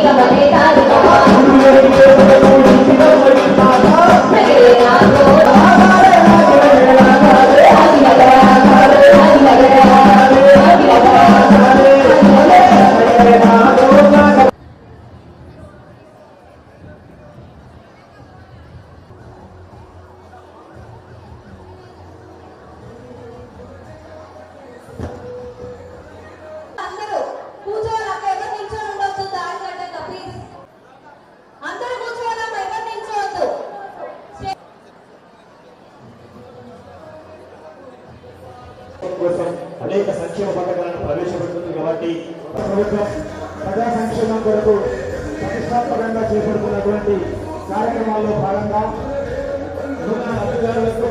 Kita. ప్రభుత్వం ప్రజా సంక్షేమం కొరకు ప్రతిష్టాత్మకంగా చేపడుతున్నటువంటి కార్యక్రమాల్లో భాగంగా నూతన అధికారులకు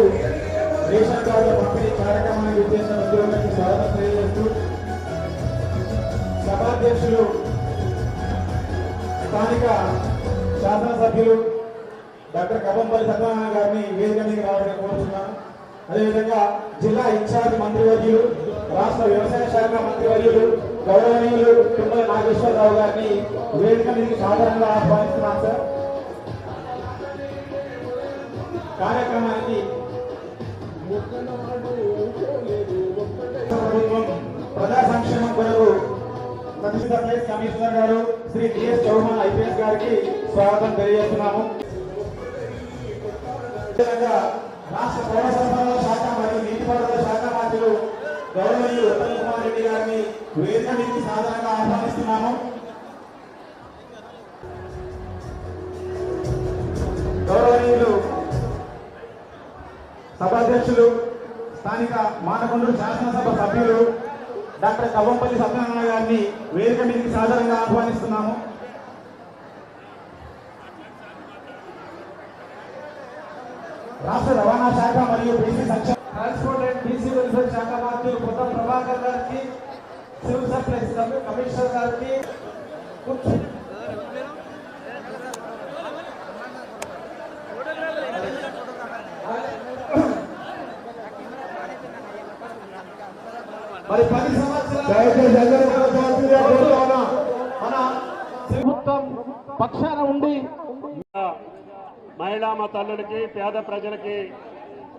రేషన్ కార్డుల పంపిణీ కార్యక్రమానికి ఉద్దేశించిన ఉద్యోగులకు స్వాగతం తెలియజేస్తూ సభాధ్యక్షులు స్థానిక శాసనసభ్యులు డాక్టర్ కబంపల్లి సత్యనారాయణ గారిని వేదిక మీద రావడానికి కోరుతున్నాను అదేవిధంగా జిల్లా ఇన్ఛార్జ్ మంత్రివర్యులు రాష్ట్ర వ్యవసాయ శాఖ మంత్రివర్యులు గౌరవనీయులు తుమ్మల నాగేశ్వరరావు గారిని వేదిక మీదకి సాధారణంగా ఆహ్వానిస్తున్నాను సార్. కార్యక్రమానికి ప్రభుత్వం ప్రజా సంక్షేమం కొరకు ప్రతిష్ఠిత ప్లేస్ కమిషనర్ గారు శ్రీ టిఎస్ చౌహాన్ ఐపీఎస్ గారికి స్వాగతం తెలియజేస్తున్నాము. రాష్ట్ర పౌర సరఫరాల శాఖ మరియు నీటిపారుదల శాఖ మంత్రులు గౌరవనీయులు రెడ్డి గారిని వేదిక మీదకి సాధారణంగా ఆహ్వానిస్తున్నాము. గౌరవనీయులు సభాధ్యక్షులు స్థానిక మానకొండూరు శాసనసభ సభ్యులు డాక్టర్ కవ్వంపల్లి సత్యనారాయణ గారిని వేదిక మీదకి సాధారణంగా ఆహ్వానిస్తున్నాము. రాష్ట్ర రవాణా శాఖ మరియు బీసీ సంక్షేమ ట్రాన్స్పోర్ట్ అండ్ బీసీ వెల్ఫేర్ శాఖ మంత్రులు కొత్త ప్రభాకర్ గారికి సివిల్ సప్లైస్ కమి- కమిషనర్ గారికి మరి పది సంవత్సరాలు పక్షాన ఉండి మహిళా తల్లులకి పేద ప్రజలకి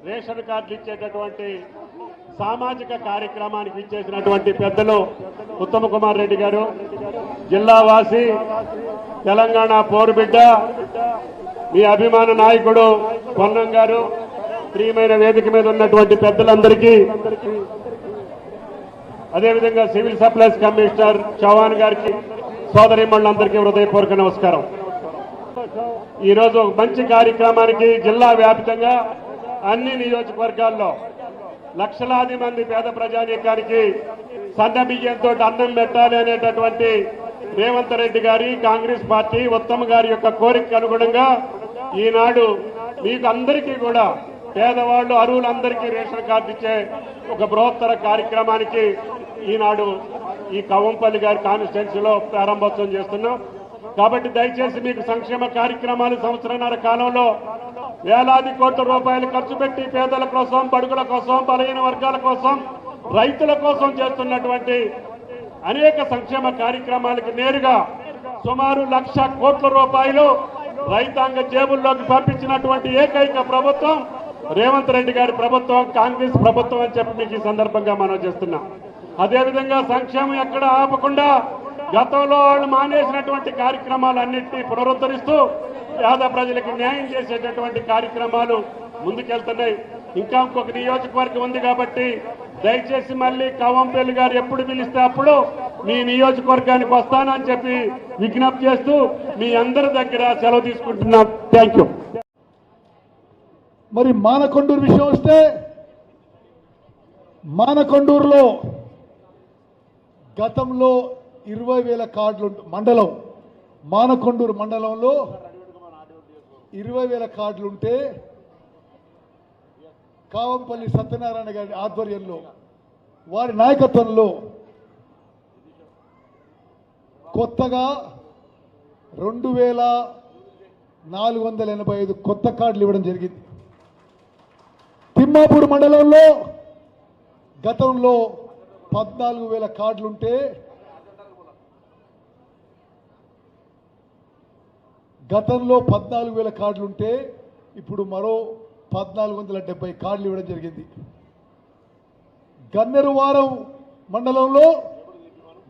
రేషన్ కార్డులు ఇచ్చేటటువంటి సామాజిక కార్యక్రమానికి ఇచ్చేసినటువంటి పెద్దలు ఉత్తమ కుమార్ రెడ్డి గారు జిల్లావాసి తెలంగాణ పోరుబిడ్డ మీ అభిమాన నాయకుడు పొన్నం గారు ప్రియమైన వేదిక మీద ఉన్నటువంటి పెద్దలందరికీ అదేవిధంగా సివిల్ సప్లైస్ కమిషనర్ చౌహాన్ గారికి సోదరిమణులందరికీ హృదయపూర్వక నమస్కారం. ఈరోజు మంచి కార్యక్రమానికి జిల్లా వ్యాప్తంగా అన్ని నియోజకవర్గాల్లో లక్షలాది మంది పేద ప్రజానీకానికి సన్న బియ్యంతో అన్నం పెట్టాలి అనేటటువంటి రేవంత్ రెడ్డి గారి కాంగ్రెస్ పార్టీ ఉత్తమ్ గారి యొక్క కోరిక అనుగుణంగా ఈనాడు మీకు అందరికీ కూడా పేదవాళ్ళు అరువులందరికీ రేషన్ కార్డు ఇచ్చే ఒక బృహత్తర కార్యక్రమానికి ఈనాడు ఈ కవంపల్లి గారి కాన్స్టిట్యున్సీలో ప్రారంభోత్సవం చేస్తున్నాం. కాబట్టి దయచేసి మీకు సంక్షేమ కార్యక్రమాలు సంవత్సరన్నర కాలంలో వేలాది కోట్ల రూపాయలు ఖర్చు పెట్టి పేదల కోసం బడుగుల కోసం బలహీన వర్గాల కోసం రైతుల కోసం చేస్తున్నటువంటి అనేక సంక్షేమ కార్యక్రమాలకు నేరుగా సుమారు లక్ష కోట్ల రూపాయలు రైతాంగ జేబుల్లోకి పంపించినటువంటి ఏకైక ప్రభుత్వం రేవంత్ రెడ్డి గారి ప్రభుత్వం కాంగ్రెస్ ప్రభుత్వం అని చెప్పి మీకు ఈ సందర్భంగా మనం చేస్తున్నాం. అదేవిధంగా సంక్షేమం ఎక్కడ ఆపకుండా గతంలో వాళ్ళు మానేసినటువంటి కార్యక్రమాలన్నింటినీ పునరుద్ధరిస్తూ పేద ప్రజలకు న్యాయం చేసేటటువంటి కార్యక్రమాలు ముందుకెళ్తున్నాయి. ఇంకా ఇంకొక నియోజకవర్గం ఉంది కాబట్టి దయచేసి మళ్ళీ కవంపల్లి గారు ఎప్పుడు పిలిస్తే అప్పుడు మీ నియోజకవర్గానికి వస్తానని చెప్పి విజ్ఞప్తి చేస్తూ మీ అందరి దగ్గర సెలవు తీసుకుంటున్నాం. థ్యాంక్ యూ మరి మానకొండూరు విషయం వస్తే మానకొండూరులో గతంలో ఇరవై వేల కార్డులు మండలం మానకొండూరు మండలంలో ఇరవై వేల కార్డులు ఉంటే కావంపల్లి సత్యనారాయణ గారి ఆధ్వర్యంలో వారి నాయకత్వంలో కొత్తగా రెండు వేల నాలుగు వందల ఎనభై ఐదు కొత్త కార్డులు ఇవ్వడం జరిగింది. తిమ్మాపూర్ మండలంలో గతంలో పద్నాలుగు వేల కార్డులుంటే గతంలో పద్నాలుగు వేల కార్డులు ఉంటే ఇప్పుడు మరో పద్నాలుగు వందల డెబ్బై కార్డులు ఇవ్వడం జరిగింది. గన్నెరవారం మండలంలో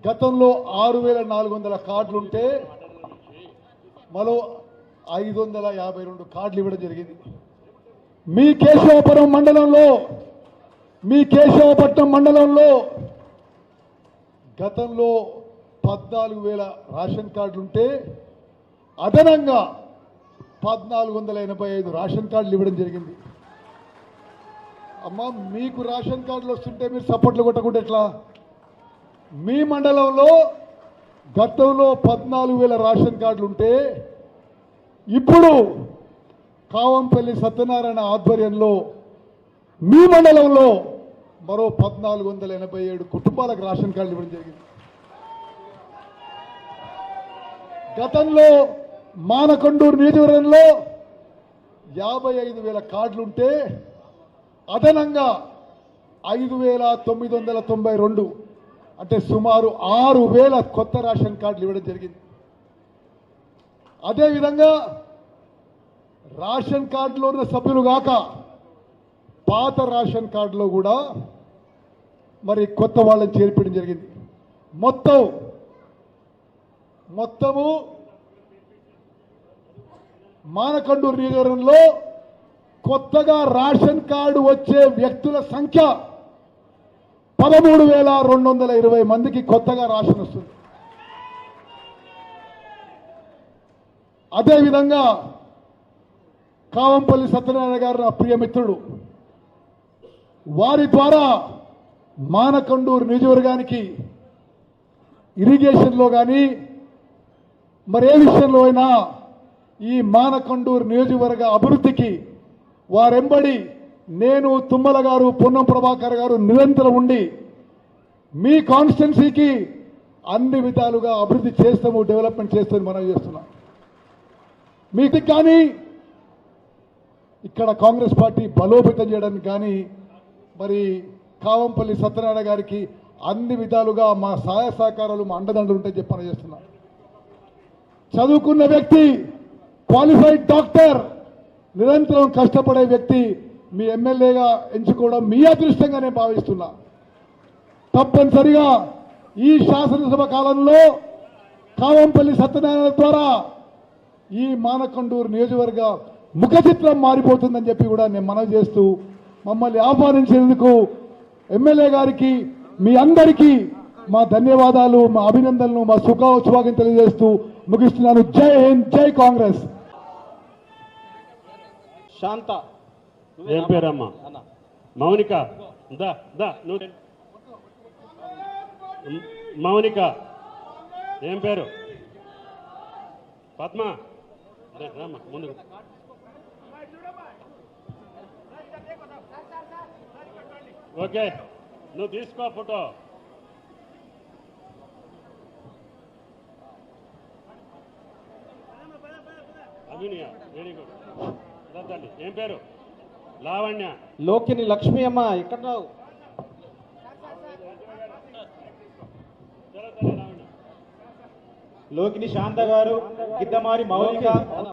గతంలో ఆరు వేల నాలుగు వందల కార్డులు ఉంటే మరో ఐదు వందల యాభై రెండు కార్డులు ఇవ్వడం జరిగింది. మీ కేశవపురం మండలంలో మీ కేశవపట్నం మండలంలో గతంలో పద్నాలుగు వేల రేషన్ కార్డులు ఉంటే అదనంగా పద్నాలుగు వందల ఎనభై ఐదు రేషన్ కార్డులు ఇవ్వడం జరిగింది. అమ్మ మీకు రేషన్ కార్డులు వస్తుంటే మీరు సపోర్ట్లు కొట్టకుండా ఎట్లా? మీ మండలంలో గతంలో పద్నాలుగు వేల రేషన్ కార్డులు ఉంటే ఇప్పుడు కావంపల్లి సత్యనారాయణ ఆధ్వర్యంలో మీ మండలంలో మరో పద్నాలుగు వందల ఎనభై ఏడు కుటుంబాలకు రేషన్ కార్డులు ఇవ్వడం జరిగింది. గతంలో మానకొండూరు నియోజకవర్గంలో యాభై ఐదు వేల కార్డులుంటే అదనంగా ఐదు వేల తొమ్మిది వందల తొంభై రెండు అంటే సుమారు ఆరు వేల కొత్త రేషన్ కార్డులు ఇవ్వడం జరిగింది. అదేవిధంగా రేషన్ కార్డులో ఉన్న సభ్యులు కాక పాత రేషన్ కార్డులో కూడా మరి కొత్త వాళ్ళని చేర్పడం జరిగింది. మొత్తం మొత్తము మానకండూరు నియోజకవర్గంలో కొత్తగా రేషన్ కార్డు వచ్చే వ్యక్తుల సంఖ్య పదమూడు వేల రెండు వందల ఇరవై మందికి కొత్తగా రేషన్ వస్తుంది. అదేవిధంగా కావంపల్లి సత్యనారాయణ గారు నా ప్రియమిత్రుడు వారి ద్వారా మానకండూరు నియోజకవర్గానికి ఇరిగేషన్లో కానీ మరే విషయంలో అయినా ఈ మానకొండూరు నియోజకవర్గ అభివృద్ధికి వారెంబడి నేను తుమ్మల గారు పొన్నం ప్రభాకర్ గారు నిరంతరం ఉండి మీ కాన్స్టిట్యున్సీకి అన్ని విధాలుగా అభివృద్ధి చేస్తాము డెవలప్మెంట్ చేస్తామని మనం చేస్తున్నాం. మీకు కానీ ఇక్కడ కాంగ్రెస్ పార్టీ బలోపేతం చేయడానికి కానీ మరి కావంపల్లి సత్యనారాయణ గారికి అన్ని విధాలుగా మా సహాయ సహకారాలు మా అండదండలు ఉంటాయని చెప్పని చేస్తున్నాం. చదువుకున్న వ్యక్తి క్వాలిఫైడ్ డాక్టర్ నిరంతరం కష్టపడే వ్యక్తి మీ ఎమ్మెల్యేగా ఎంచుకోవడం మీ అదృష్టంగా నేను భావిస్తున్నా. తప్పనిసరిగా ఈ శాసనసభ కాలంలో కావంపల్లి సత్యనారాయణ ద్వారా ఈ మానకొండూరు నియోజకవర్గ ముఖ చిత్రం మారిపోతుందని చెప్పి కూడా నేను మనవి చేస్తూ మమ్మల్ని ఆహ్వానించేందుకు ఎమ్మెల్యే గారికి మీ అందరికీ మా ధన్యవాదాలు మా అభినందనలు మా సుఖ తెలియజేస్తూ ముగిస్తున్నాను. జై హింద్ జై కాంగ్రెస్. శాంత. ఏం పేరమ్మా? మౌనిక. దా దా నువ్వు మౌనిక. ఏం పేరు? పద్మ. రామ్మా ముందుకు. ఓకే నువ్వు తీసుకో ఫోటో. అభినయ వెరీ గుడ్ ఏం పేరు? లావణ్య. లోకిని లక్ష్మి అమ్మ ఇక్కడ రావు? లోకిని శాంత గారు గిద్దమారి మౌలిక